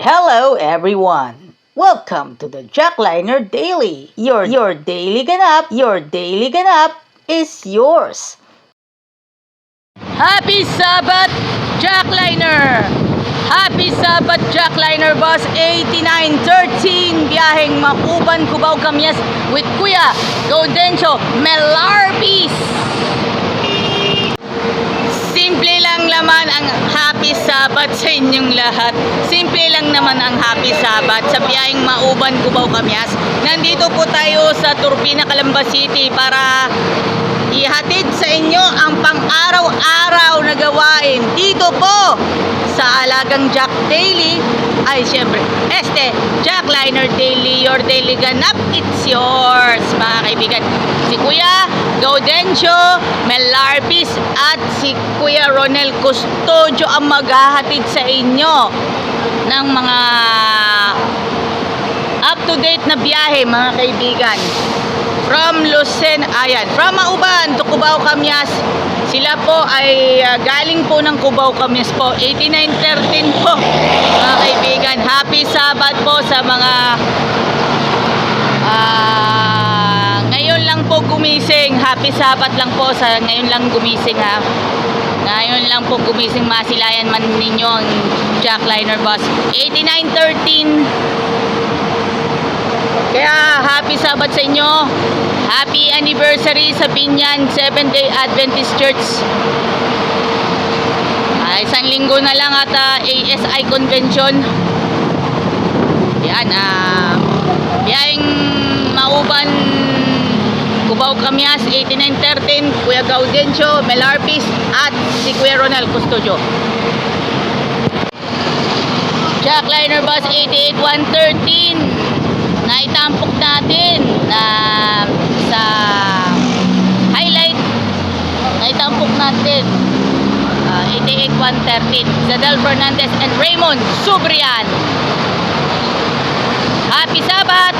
Hello everyone! Welcome to the Jackliner Daily. Your your daily ganap, your daily ganap is yours. Happy Sabbath, Jackliner! Happy Sabbath, Jackliner Bus 8913, biyaheng Makuban, Cubao, Camyas with Kuya Gaudencio Melarpis. Simple lang naman ang Happy Sabbath sa inyong lahat. Simple lang naman ang Happy Sabbath sa biyaheng Mauban, Cubao, Camyas. Nandito po tayo sa Turbina, Calamba City para ihatid sa inyo ang pang-araw-araw na gawain dito po sa Alagang Jack Daily. Ay syempre este Jack Liner Daily your daily ganap it's yours mga kaibigan. Si Kuya Gaudencio Melarpis at si Kuya Ronel Custodio ang maghahatid sa inyo ng mga up-to-date na biyahe mga kaibigan from Lucen, ayan, from Mauban to Cubao, Camyas. Sila po ay ah, galing po ng Cubao, Camyas po. 8913 po, mga kaibigan. Happy Sabbath po sa mga ah, ngayon lang po gumising. Happy Sabbath lang po sa ngayon lang gumising ha. Ngayon lang po gumising masilayan man ninyo ang Jackliner bus. 8913 Sabbath sa inyo. Happy anniversary sa Binyan Seventh Day Adventist Church. Ah, isang linggo na lang at ah, ASI convention. Yan ah biyaheng Mauban Cubao Camyas 8913 Kuya Gaudencio Melarpis at si Kuya Ronald Custodio. Jackliner Bus 88113 naitampok natin na sa highlight. Naitampok natin. Uh, 88113 Zadel Fernandez and Raymond Subrian. Happy Sabbath!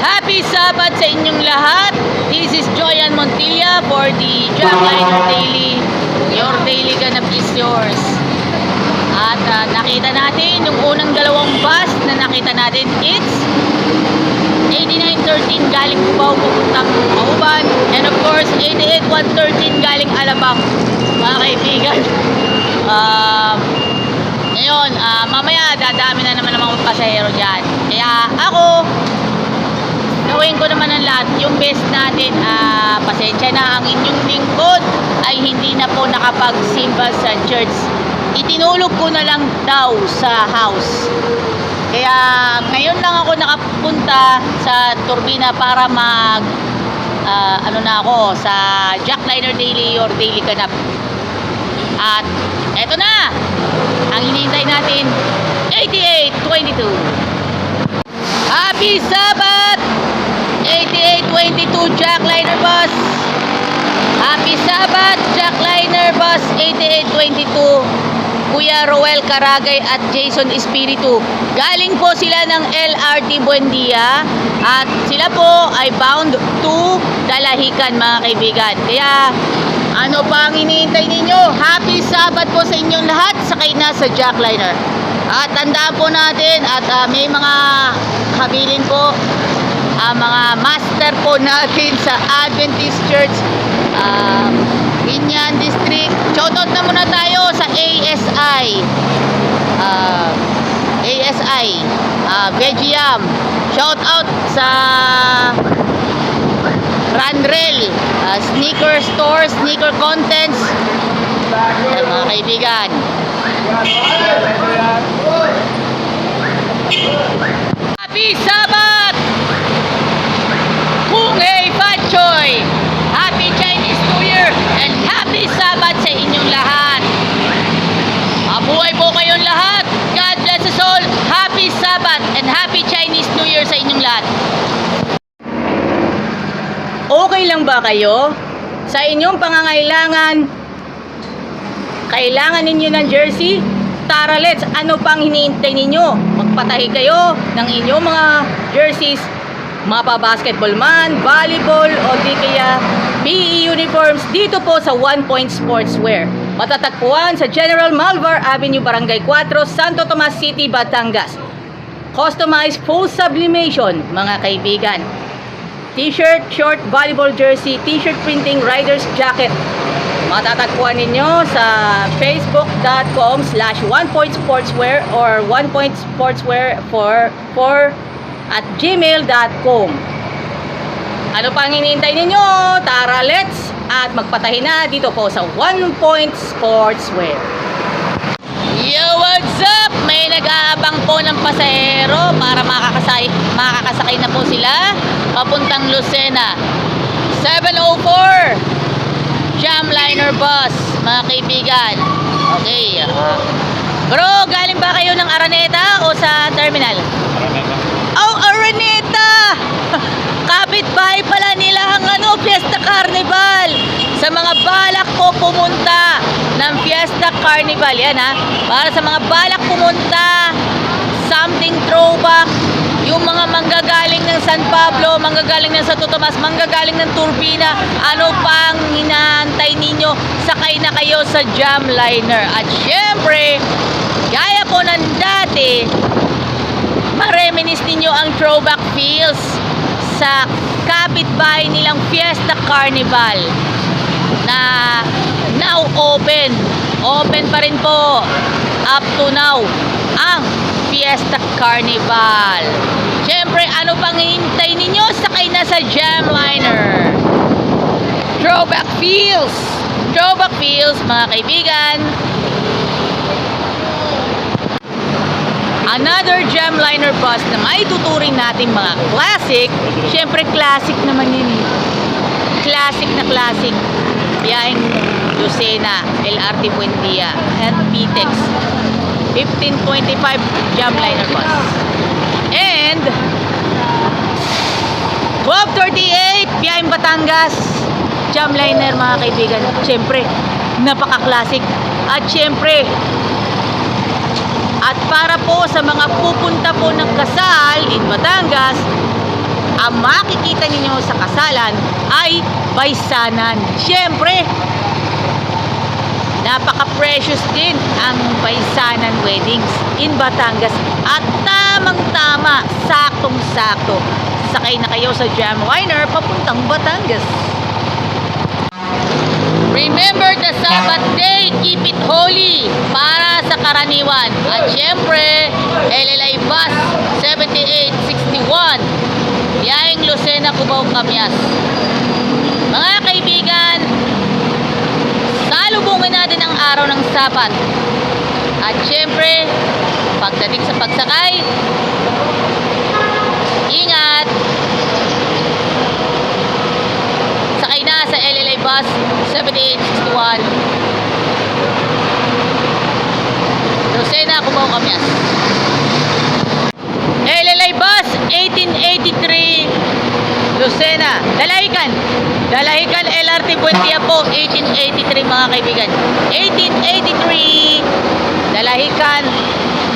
Happy Sabbath sa inyong lahat. This is Joyan Montilla for the Jackliner Daily Your daily ganap is yours. At ah, nakita natin yung unang dalawang bus na nakita natin, it's 8913 galing Cubao papuntang Mauban. And of course, 88113 galing Alabang. Mga kaibigan. Um, ngayon, ah, mamaya dadami na naman ng mga pasahero dyan. Kaya ako, gawin ko naman ang lahat. Yung best natin, ah, pasensya na ang inyong lingkod ay hindi na po nakapagsimba sa church. Itinulog ko na lang daw sa house. Kaya ngayon lang ako nakapunta sa turbina para mag ah, ano na ako sa Jackliner Daily or Daily Ganap. At eto na! Ang hinihintay natin 8822. Happy Sabbath! 8822 Jackliner Bus. Happy Sabbath Jackliner Bus 8822. Kuya Roel Caragay at Jason Espiritu. Galing po sila ng LRT Buendia at sila po ay bound to Dalahican mga kaibigan. Kaya ano pa ang iniintay ninyo? Happy Sabbath po sa inyong lahat sakay na sa Jackliner. At tandaan po natin at ah, may mga habilin po ang mga master po natin sa Adventist Church District. Shoutout na muna tayo sa ASI. Uh, ASI. Uh, Vegiam. Shoutout sa Ranrel. Uh, sneaker store, sneaker contents. Ayan, mga kaibigan. Happy Sabbath! Kung Hei Fat Choy! Happy Chinese New Year and Happy Sabbath sa inyong lahat! Mabuhay po kayong lahat! God bless us all! Happy Sabbath and Happy Chinese New Year sa inyong lahat! Okay lang ba kayo? Sa inyong pangangailangan, kailangan ninyo ng jersey? Tara let's, ano pang hinihintay ninyo? Magpatahi kayo ng inyong mga jerseys mapa basketball man, volleyball o di kaya PE uniforms dito po sa One Point Sportswear. Matatagpuan sa General Malvar Avenue, Barangay 4, Santo Tomas City, Batangas. Customized full sublimation, mga kaibigan. T-shirt, short, volleyball jersey, t-shirt printing, rider's jacket. Matatagpuan ninyo sa facebook.com slash onepointsportswear or onepointsportswear for, for at gmail.com. Ano pang hinihintay ninyo? Tara, let's! At magpatahin na dito po sa One Point Sportswear. Yo, what's up? May nag-aabang po ng pasahero para makakasay, makakasakay na po sila papuntang Lucena. 704 Jamliner bus, mga kaibigan. Okay. ah. bro, galing ba kayo ng Araneta o sa terminal? Oh, Araneta! Kapit-bahay pala nila ang ano, Fiesta Carnival. Sa mga balak po pumunta ng Fiesta Carnival. Yan ha. Para sa mga balak pumunta, something throwback. Yung mga manggagaling ng San Pablo, manggagaling ng Santo Tomas, manggagaling ng Turbina, ano pang hinahantay ninyo? Sakay na kayo sa Jamliner. At syempre, gaya po ng dati, mareminis ninyo ang throwback feels sa kapitbahay nilang Fiesta Carnival na now open. Open pa rin po up to now ang Fiesta Carnival. Siyempre, ano pang hintay ninyo? Sakay na sa Jamliner. Throwback feels. Throwback feels, mga kaibigan. Another Jamliner bus na may tuturing natin mga classic. Siyempre, classic naman yun eh. Classic na classic. Biyaheng Lucena, LRT Buendia, at PTEX. 1525 Jamliner bus. And 1238 biyaheng Batangas. Jamliner mga kaibigan. Siyempre, napaka-classic. At siyempre, at para po sa mga pupunta po ng kasal in Batangas, ang makikita ninyo sa kasalan ay Baysanan. Siyempre, napaka-precious din ang Baysanan weddings in Batangas. At tamang-tama, saktong-sakto, sakay na kayo sa Jamliner papuntang Batangas. Remember the Sabbath day, keep it holy para sa karaniwan. At syempre, LLI Bus 7861, biyaheng Lucena, Cubao, Camyas. Mga kaibigan, salubungin natin ang araw ng Sabat. At syempre, pagdating sa pagsakay, ingat! Sakay na sa LLA Bus 7861. Lucena, Cubao, Camyas. LLA Bus 1883 Lucena, Dalahican. Dalahican LRT Buendia po 1883 mga kaibigan. 1883 Dalahican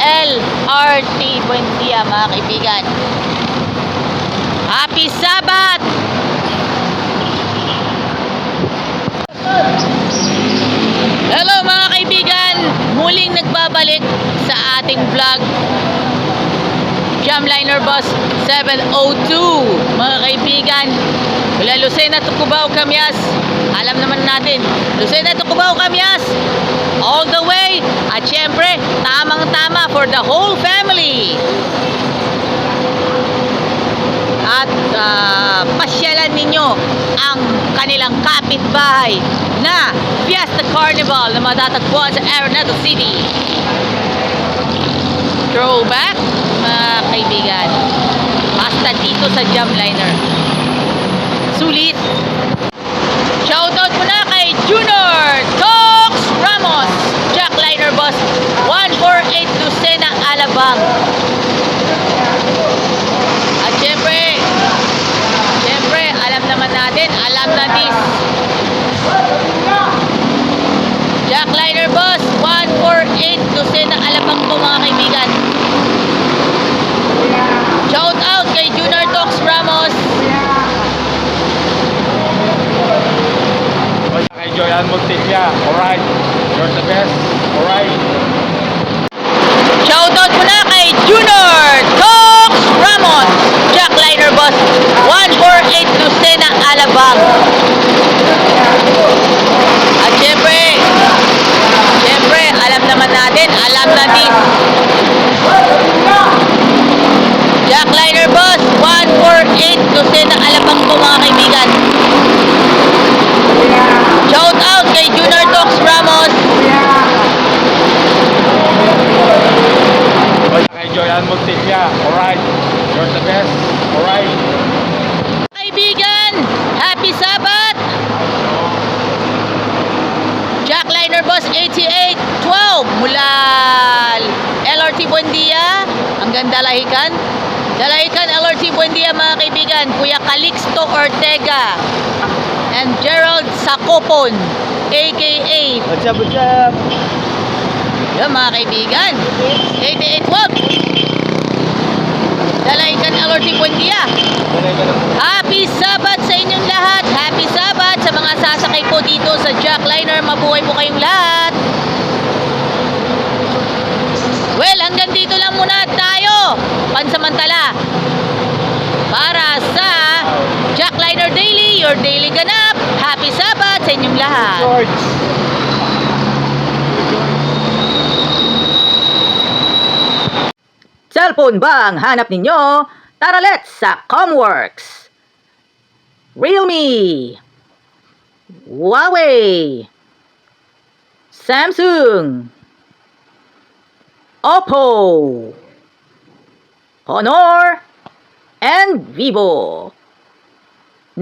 LRT Buendia mga kaibigan. Happy Sabbath! Hello mga kaibigan! Muling nagbabalik sa ating vlog Jamliner Bus 702 Mga kaibigan Mula Lucena to Cubao, Alam naman natin Lucena to Cubao, Camyas All the way. At syempre, tamang tama for the whole family. At ah, pasyalan ninyo ang kanilang kapitbahay na Fiesta Carnival na matatagpuan sa Araneta City. Throwback, kaibigan. Basta dito sa Jamliner. Sulit. Shoutout muna kay Junior Tox Ramos, Jackliner Bus 148 Lucena, Alabang. At syempre, syempre, alam naman natin, alam na this. Jackliner Bus 148 Lucena, Alabang po mga kaibigan. Shout out kay Junior Tox Ramos. Kay Joy Joyan Montilla. Alright. You're the best. Alright. Shoutout muna kay Junior Tox Ramos, Jackliner Boss, 148 Lucena, Alabang. At syempre, syempre, alam naman natin, alam natin. Jackliner Boss, 148 Lucena, Alabang po mga kaibigan. Shoutout kay Junior Tox Ramos, Kay Joyan Montilla. Alright. You're the best. Alright. Kaibigan, happy Sabbath! Boss 8812 mula LRT Buendia hanggang Dalahican. Dalahican LRT Buendia mga kaibigan, Kuya Calixto Ortega and Gerald Sacopon aka What's up, what's up? Yan mga kaibigan, 8812 Dalahican LRT Buendia Happy Sabbath sa inyong lahat! Happy Sabbath sa mga sasakay po dito sa Jackliner. Mabuhay po kayong lahat! Well, hanggang dito lang muna tayo. Pansamantala. Para sa Jackliner Daily, your daily ganap. Happy Sabbath sa inyong lahat. George. Cellphone ba ang hanap ninyo? Tara let's sa Comworks! Realme. Huawei. Samsung. Oppo. Honor and Vivo.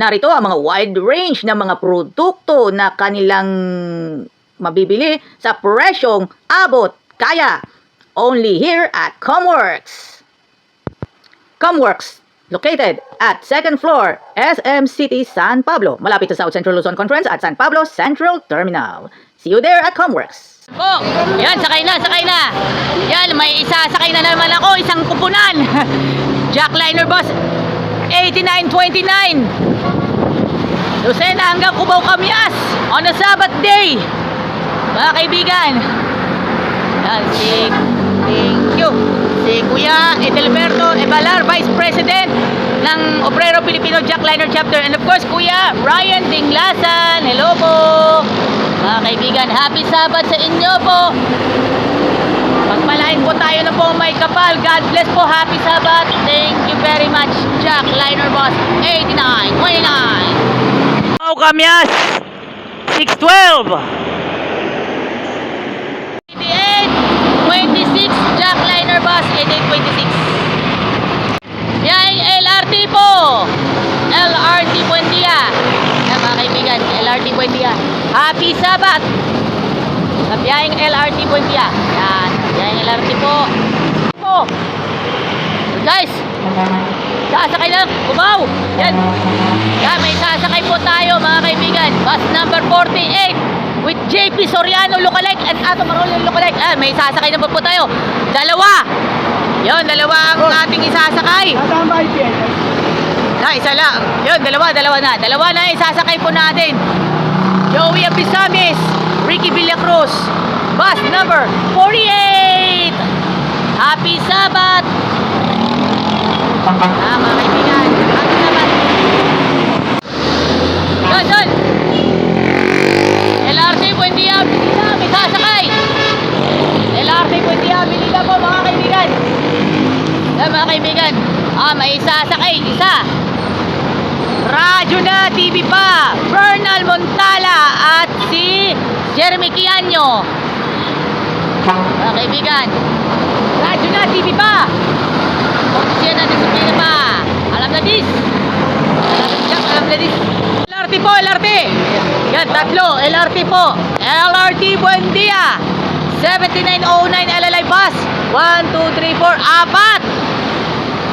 Narito ang mga wide range ng mga produkto na kanilang mabibili sa presyong abot kaya only here at Comworks. Comworks, located at second floor, SM City, San Pablo, malapit sa South Central Luzon Conference at San Pablo Central Terminal. See you there at Comworks. Po, yan, sakay na, sakay na. Yan, may isa, sakay na naman ako, isang kupunan. Jackliner Boss, 8929. Lucena hanggang Cubao Camias on a Sabbath day. Mga kaibigan. Yan, si. Kuya Edelberto Ebalar, Vice President ng Obrero Filipino Jackliner Chapter. And of course, Kuya Ryan Dinglasan. Hello po. Mga kaibigan, happy Sabbath sa inyo po. Pagpalain po tayo na po may kapal. God bless po. Happy Sabbath. Thank you very much. Jack Liner Boss 8929. Wow, Kamias 612. 8826 Jack Boss 8826. Yan, LRT po. LRT Buendia. Yan mga kaibigan, LRT Buendia. Happy Sabbath. Sa biyaheng LRT Buendia. Yan, biyaheng LRT po. Po. Guys, sasakay na, kumaw. Yan. Yan, may sasakay po tayo mga kaibigan. Bus number 48 with JP Soriano lookalike and Ato Marolo lookalike. Ah, may sasakay na po po tayo. Dalawa. Yon, dalawa ang ating isasakay. Na, isa lang. Yun, dalawa, dalawa na. Dalawa na isasakay po natin. Joey Abisamis, Ricky Villacruz, bus number 48. Happy Sabbath! Ah, mga kaibigan, happy Sabbath! Doon, doon! LRT, buen dia, may sasakay! LRT, dia, Bilida po, mga kaibigan! Yan, mga kaibigan, ah, may sasakay, isa! Radyo na TV pa, Bernal Montala at si Jeremy Kianyo. Mga kaibigan, Radyo na TV pa. Pagkisiyan na disiplina pa. Alam na dis. Jack, alam na dis. LRT po, LRT. Yan, tatlo. LRT po. LRT Buendia. 7909 LLI bus. 1, 2, 3, 4, apat.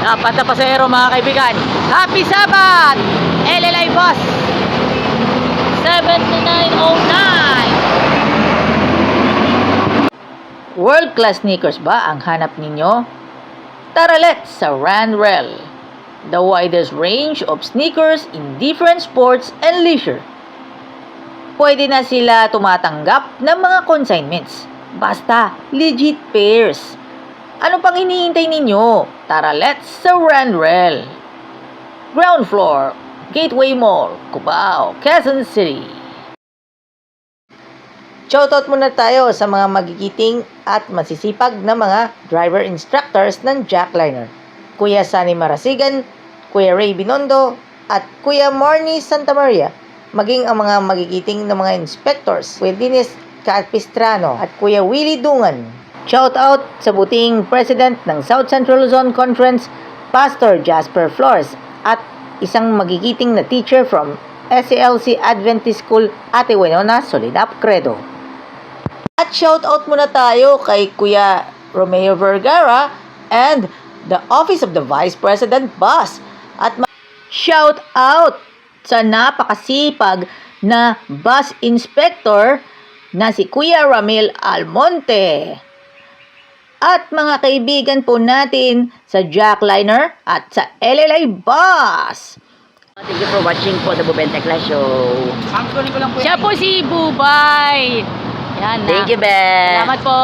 Dapat na pasahero mga kaibigan. Happy Sabbath! LLI bus. 7909. World-class sneakers ba ang hanap ninyo? Tara let's sa Randrel, the widest range of sneakers in different sports and leisure. pwede na sila tumatanggap ng mga consignments. Basta, legit pairs. Ano pang hinihintay ninyo? Tara, let's surrender. Ground floor, Gateway Mall, Cubao, Quezon City. Shoutout muna tayo sa mga magigiting at masisipag na mga driver instructors ng Jackliner. Kuya Sunny Marasigan, Kuya Ray Binondo, at Kuya Marnie Santa Maria. Maging ang mga magigiting na mga inspectors, Kuya Dennis Capistrano at Kuya Willie Dungan. Shoutout sa buting President ng South Central Luzon Conference, Pastor Jasper Flores, at isang magigiting na teacher from SALC Adventist School Ate Winona Solinap Credo. At shoutout muna tayo kay Kuya Romeo Vergara and the Office of the Vice President Boss. At shout out sa napakasipag na bus inspector na si Kuya Ramil Almonte. At mga kaibigan po natin sa Jackliner at sa LLA Bus. Thank you for watching po the Buben Tekla Show. Siya po si Bubay. Yan na. Thank you, Ben. Salamat po.